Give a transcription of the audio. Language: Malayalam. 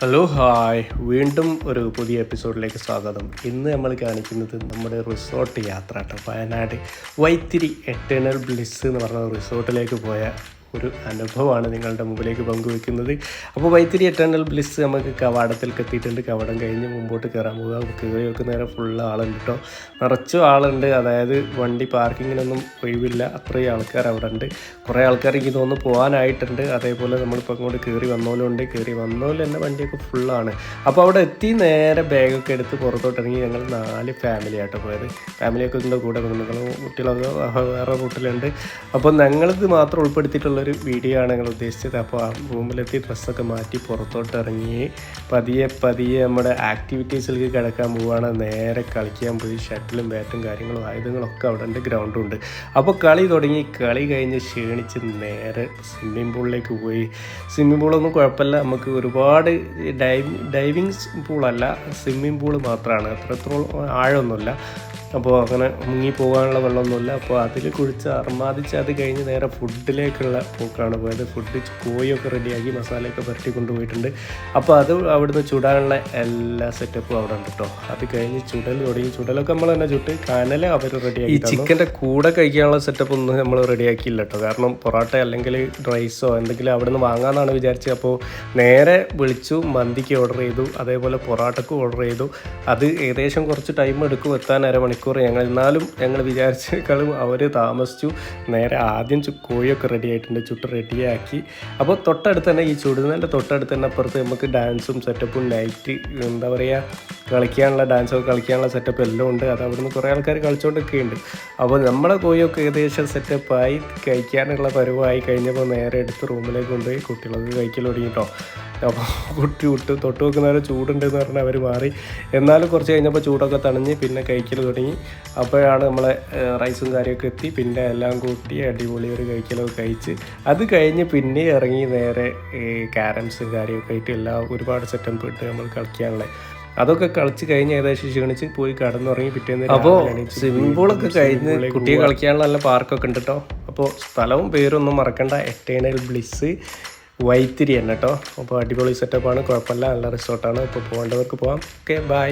ഹലോ ഹായ് വീണ്ടും ഒരു പുതിയ എപ്പിസോഡിലേക്ക് സ്വാഗതം. ഇന്ന് നമ്മൾ കാണിക്കുന്നത് നമ്മുടെ റിസോർട്ട് യാത്ര കേട്ടോ. വയനാട് വൈത്തിരി എറ്റേണൽ ബ്ലിസ് എന്ന് പറഞ്ഞ റിസോർട്ടിലേക്ക് പോയ ഒരു അനുഭവമാണ് നിങ്ങളുടെ മുമ്പിലേക്ക് പങ്കുവെക്കുന്നത്. അപ്പോൾ വൈത്തിരി എറ്റേണൽ ബ്ലിസ് നമുക്ക് കവാടത്തിൽ എത്തിയിട്ടുണ്ട് കവാടം കഴിഞ്ഞ് മുമ്പോട്ട് കയറാൻ പോകുക കയറിയൊക്കെ നേരെ ഫുള്ള് ആളുണ്ട് കേട്ടോ നിറച്ചും ആളുണ്ട്. അതായത് വണ്ടി പാർക്കിങ്ങിനൊന്നും ഒഴിവില്ല. അത്രയും ആൾക്കാർ അവിടെ ഉണ്ട്. കുറേ ആൾക്കാർ എനിക്ക് തോന്നുന്നു പോകാനായിട്ടുണ്ട് അതേപോലെ നമ്മളിപ്പോൾ അങ്ങോട്ട് കയറി വന്നോലുണ്ട്. കയറി വന്നോലും തന്നെ വണ്ടിയൊക്കെ ഫുള്ളാണ് അപ്പോൾ അവിടെ എത്തി നേരെ ബാഗൊക്കെ എടുത്ത് പുറത്തോട്ട് ഇറങ്ങി ഞങ്ങൾ നാല് ഫാമിലി ആയിട്ട് പോയത്. ഫാമിലിയൊക്കെ ഇതിന്റെ കൂടെ കുഞ്ഞുങ്ങളും കുട്ടികളൊക്കെ വേറെ റൂട്ടിലുണ്ട് അപ്പോൾ ഞങ്ങളിത് മാത്രം ഉൾപ്പെടുത്തിയിട്ടുള്ളൊരു വീഡിയോ ആണ് ഞങ്ങൾ ഉദ്ദേശിച്ചത്. അപ്പോൾ ആ റൂമിലെത്തി ഡ്രസ്സൊക്കെ മാറ്റി പുറത്തോട്ട് ഇറങ്ങി പതിയെ പതിയെ നമ്മുടെ ആക്ടിവിറ്റീസിലേക്ക് കിടക്കാൻ പോവുകയാണ് നേരെ കളിക്കാൻ പോയി ഷട്ടിലും ബാറ്റും കാര്യങ്ങളും ആയുധങ്ങളൊക്കെ അവിടെ ഉണ്ട് ഗ്രൗണ്ടും ഉണ്ട്. അപ്പോൾ കളി തുടങ്ങി. കളി കഴിഞ്ഞ് ക്ഷീണിച്ച് നേരെ സ്വിമ്മിംഗ് പൂളിലേക്ക് പോയി. സ്വിമ്മിംഗ് പൂളൊന്നും കുഴപ്പമില്ല. നമുക്ക് ഒരുപാട് ഡൈവിങ് ഡൈവിങ് പൂളല്ല സ്വിമ്മിംഗ് പൂൾ മാത്രമാണ്. അത്രത്തോളം ആഴമൊന്നുമില്ല. അപ്പോൾ അങ്ങനെ മുങ്ങി പോകാനുള്ള വെള്ളമൊന്നുമില്ല. അപ്പോൾ അതിൽ കുഴിച്ച് അർമാദിച്ച് അത് കഴിഞ്ഞ് നേരെ ഫുഡിലേക്കുള്ള പോക്കാണ് പോയത്. ഫുഡ് കോഴിയൊക്കെ റെഡിയാക്കി മസാലയൊക്കെ പുരട്ടി കൊണ്ടുപോയിട്ടുണ്ട്. അപ്പോൾ അത് അവിടുന്ന് ചുടാനുള്ള എല്ലാ സെറ്റപ്പും അവിടെ ഉണ്ട് കേട്ടോ. അത് കഴിഞ്ഞ് ചുടൽ തുടങ്ങി. ചുടലൊക്കെ നമ്മൾ തന്നെ ചുട്ട് കനൽ അവർ റെഡിയാക്കി ഈ ചിക്കന്റെ കൂടെ കഴിക്കാനുള്ള സെറ്റപ്പ് ഒന്നും നമ്മൾ റെഡിയാക്കിയില്ല കേട്ടോ. കാരണം പൊറോട്ട അല്ലെങ്കിൽ റൈസോ എന്തെങ്കിലും അവിടെ നിന്ന് വാങ്ങാമെന്നാണ് വിചാരിച്ചത്. അപ്പോൾ നേരെ വിളിച്ചു മന്തിക്ക് ഓർഡർ ചെയ്തു. അതേപോലെ പൊറോട്ടക്ക് ഓർഡർ ചെയ്തു. അത് ഏകദേശം കുറച്ച് ടൈം എടുക്കും എത്താൻ അരമണിക്കൂർ ഞങ്ങൾ എന്നാലും ഞങ്ങൾ വിചാരിച്ചേക്കാളും അവർ താമസിച്ചു. നേരെ ആദ്യം കോഴിയൊക്കെ റെഡി ആയിട്ടുണ്ട് ചുട്ട് റെഡിയാക്കി അപ്പോൾ തൊട്ടടുത്ത് തന്നെ ഈ ചുടുന്നതിന്റെ തൊട്ടടുത്ത് തന്നെ അപ്പുറത്ത് നമുക്ക് ഡാൻസും സെറ്റപ്പും നൈറ്റ് എന്താ പറയുക കളിക്കാനുള്ള ഡാൻസൊക്കെ കളിക്കാനുള്ള സെറ്റപ്പ് എല്ലാം ഉണ്ട്. അത് അവിടുന്ന് കുറേ ആൾക്കാർ കളിച്ചുകൊണ്ടൊക്കെ ഉണ്ട്. അപ്പോൾ നമ്മുടെ കോഴിയൊക്കെ ഏകദേശം സെറ്റപ്പായി കഴിക്കാനുള്ള പരിവായി കഴിഞ്ഞപ്പോൾ നേരെ എടുത്ത് റൂമിലേക്ക് കൊണ്ടുപോയി കുട്ടികളൊക്കെ കഴിക്കൽ തുടങ്ങിട്ടോ അപ്പോൾ കുട്ടി വിട്ട് തൊട്ട് വെക്കുന്നവരെ ചൂടുണ്ടെന്ന് പറഞ്ഞാൽ അവർ മാറി. എന്നാലും കുറച്ച് കഴിഞ്ഞപ്പോൾ ചൂടൊക്കെ തണിഞ്ഞ് പിന്നെ കഴിക്കൽ തുടങ്ങി. അപ്പോഴാണ് നമ്മളെ റൈസും കാര്യമൊക്കെ എത്തി. പിന്നെ എല്ലാം കൂട്ടി അടിപൊളി ഒരു കഴിക്കലൊക്കെ കഴിച്ച്. അത് കഴിഞ്ഞ് പിന്നെ ഇറങ്ങി നേരെ ക്യാരംസും കാര്യമൊക്കെ ആയിട്ട് എല്ലാം ഒരുപാട് സെറ്റപ്പ് ഇട്ട് നമ്മൾ കളിക്കാനുള്ളത് അതൊക്കെ കളിച്ച് കഴിഞ്ഞ് ഏകദേശം ക്ഷീണിച്ച് പോയി കടന്നുറങ്ങി. പിറ്റേന്ന് അപ്പോൾ സ്വിമ്മിംഗ് പൂളൊക്കെ കഴിഞ്ഞ് കുട്ടിയെ കളിക്കാനുള്ള നല്ല പാർക്കൊക്കെ ഉണ്ട് കേട്ടോ അപ്പോൾ സ്ഥലവും പേരൊന്നും മറക്കണ്ട. എറ്റേണൽ ബ്ലിസ് വൈത്തിരി തന്നെ കേട്ടോ. അപ്പോൾ അടിപൊളി സെറ്റപ്പാണ് കുഴപ്പമില്ല. നല്ല റിസോർട്ടാണ് അപ്പോൾ പോകേണ്ടവർക്ക് പോകാം. Okay bye